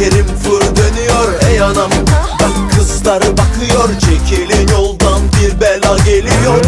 tekerim fır dönüyor Ey anam. Bak kızlar bakıyor Çekilin yoldan bir bela geliyor